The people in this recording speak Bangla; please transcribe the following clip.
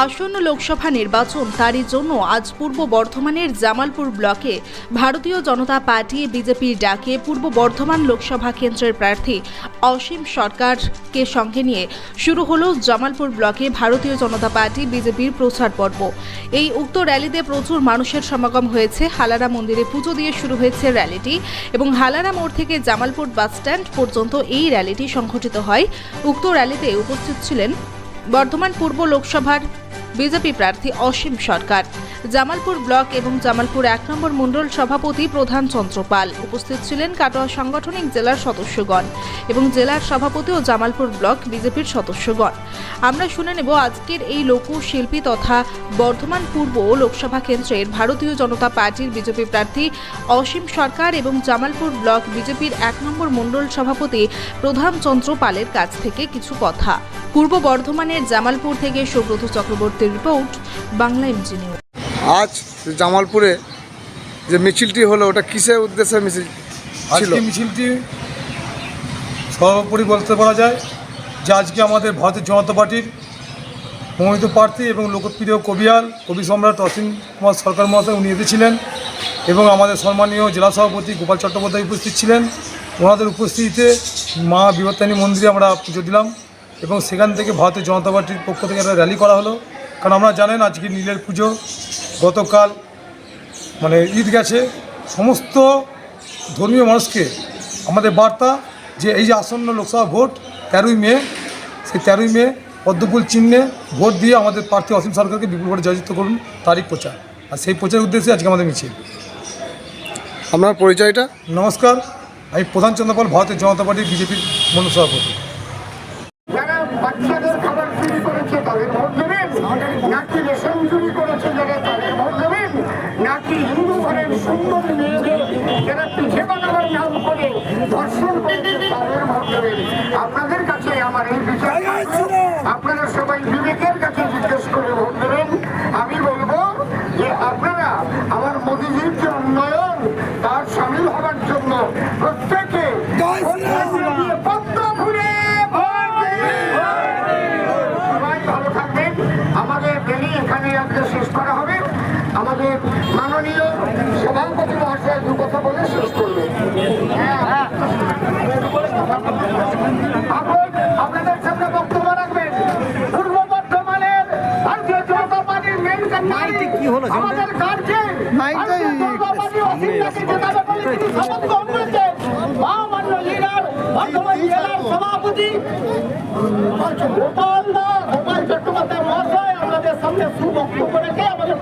আসন্ন লোকসভা নির্বাচন তারই জন্য আজ পূর্ব বর্ধমানের জামালপুর ব্লকে ভারতীয় জনতা পার্টি বিজেপির ডাকে পূর্ব বর্ধমান লোকসভা কেন্দ্রের প্রার্থী অসীম সরকারকে সঙ্গে নিয়ে শুরু হলো জামালপুর ব্লকে ভারতীয় জনতা পার্টি বিজেপির প্রচার পর্ব। এই উক্ত র্যালিতে প্রচুর মানুষের সমাগম হয়েছে। হালারা মন্দিরে পুজো দিয়ে শুরু হয়েছে র্যালিটি এবং হালারা মোড় থেকে জামালপুর বাসস্ট্যান্ড পর্যন্ত এই র্যালিটি সংঘটিত হয়। উক্ত র্যালিতে উপস্থিত ছিলেন বর্ধমান পূর্ব লোকসভার বিজেপি প্রার্থী অসীম সরকার। জামালপুর ব্লক এবং জামালপুর এক নম্বর মণ্ডল সভাপতি প্রধান চন্দ্রপাল উপস্থিত ছিলেন কাটোয়া সাংগঠনিক জেলার সদস্যগণ এবং জেলার সভাপতি ও জামালপুর ব্লক বিজেপির সদস্যগণ। আমরা শুনে নেব আজকের এই লোকশিল্পী তথা বর্ধমান পূর্ব লোকসভা কেন্দ্রের ভারতীয় জনতা পার্টির বিজেপি প্রার্থী অসীম সরকার এবং জামালপুর ব্লক বিজেপির এক নম্বর মণ্ডল সভাপতি প্রধান চন্দ্র পালের কাছ থেকে কিছু কথা। পূর্ব বর্ধমানের জামালপুর থেকে সুব্রত চক্রবর্তীর রিপোর্ট বাংলা ইঞ্জিনিয়ার আজ জামালপুরে যে মিছিলটি হলো ওটা কিসের উদ্দেশ্যে মিছিল ছিল? আজকে মিছিলটি সর্বোপরি বলতে পারা যায় যে আজকে আমাদের ভারতের জনতা পার্টির মনোনীত প্রার্থী এবং লোকপ্রিয় কবিয়াল কবি সম্রাট অসীম কুমার সরকার মহাশয় উনি এসেছিলেন এবং আমাদের সম্মানীয় জেলা সভাপতি গোপাল চট্টোপাধ্যায় উপস্থিত ছিলেন। ওনাদের উপস্থিতিতে মা বিবর্তানী মন্দিরে আমরা পুজো দিলাম। এবং সেখান থেকে ভারতের জনতা পার্টির পক্ষ থেকে একটা র্যালি করা হলো। কারণ আমরা জানেন আজকে নীলের পুজো গতকাল মানে ঈদ গেছে। সমস্ত ধর্মীয় মানুষকে আমাদের বার্তা যে এই যে আসন্ন লোকসভা ভোট তেরোই মে সেই তেরোই মে পদ্মফুল চিহ্নে ভোট দিয়ে আমাদের প্রার্থী অসীম সরকারকে বিপুল ভোটে জয়যুক্ত করুন তারই প্রচার। আর সেই প্রচারের উদ্দেশ্যে আজকে আমাদের মিছিল। আপনার পরিচয়টা? নমস্কার আমি প্রধান চন্দ্রপাল ভারতের জনতা পার্টির বিজেপির মন্ডল সভাপতি যারা বাচ্চাদের খাবার চুরি করেছে তাদের ভোট দেবেন নাকি রেশন চুরি করেছে যারা তাদের ভোট দেবেন নাকি হিন্দু ঘরের সুন্দর মেয়েদের যারা পিঠে বানাবার নাম করে ধর্ষণ করেছে তাদের আপনাদের কাছে আমার এই বিচার আপনারা সবাই বিবেকের কাছে জিজ্ঞেস করে ভোট দেবেন আমি বলব যে আপনারা আমার মোদীজির যে উন্নয়ন তার সামিল হবার জন্য প্রত্যেকে পদ্ম ফুলে সবাই ভালো থাকবেন। আমাদের র্যালি এখানে আজকে শেষ করা হবে। আমাদের মাননীয় সভাপতি মহাশয় দু কথা বলে শেষ করবেন হ্যাঁ। আপন আপনাদের সামনে বক্তব্য রাখবেন পূর্ব বর্ধমানের ভারতীয় জনতা পার্টির মেন আমাদের গার্জেন ভারতীয় জনতা পার্টি অসীমটাকে জেতাবে লিডার সভাপতি গোপাল দা আমাদের সামনে সুবক্তব্য রেখে আমাদের